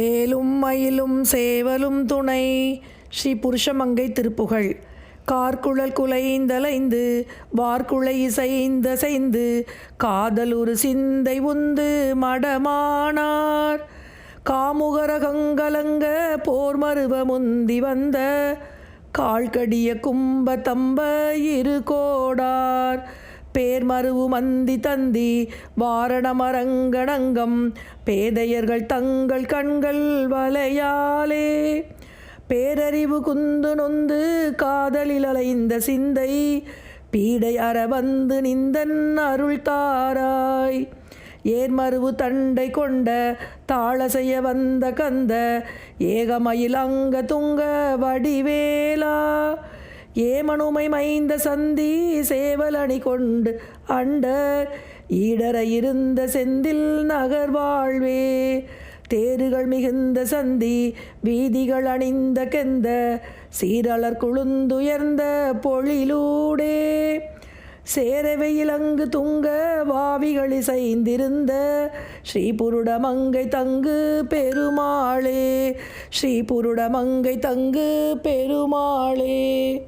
வேலும் மயிலும் சேவலும் துணை. ஸ்ரீ புருஷமங்கை திருப்புகழ். கார்குழல் குலைந்தலைந்து வார்குழை இசைந்தசைந்து காதலுரு சிந்தை உந்து மடமானார். காமுகர கங்கலங்க போர் மருவ முந்தி வந்த கால்கடிய கும்ப தம்ப இரு கோடார் பேர் மருவு மந்தி தந்தி வாரணமரங்கணங்கம் பேதையர்கள் தங்கள் கண்கள் வலையாலே பேரறிவு குந்து நொந்து காதலில் அலைந்த சிந்தை பீடை அற வந்து நிந்தன் அருள் தாராய். ஏர்மருவு தண்டை கொண்ட தாள செய்ய வந்த கந்த ஏகமயில் அங்க துங்க வடிவேலா. ஏமனுமை மைந்த சந்தி சேவலணி கொண்டு அண்ட ஈடர இருந்த செந்தில் நகர் வாழ்வே. தேருகள் மிகுந்த சந்தி வீதிகள் அணிந்த கெந்த. சீரலர் குழுந்துயர்ந்த பொழிலூடே. சேரவையில் அங்கு துங்க வாவிகள் இசைந்திருந்த. ஸ்ரீபுருடமங்கை தங்கு பெருமாளே. ஸ்ரீபுருடமங்கை தங்கு பெருமாளே.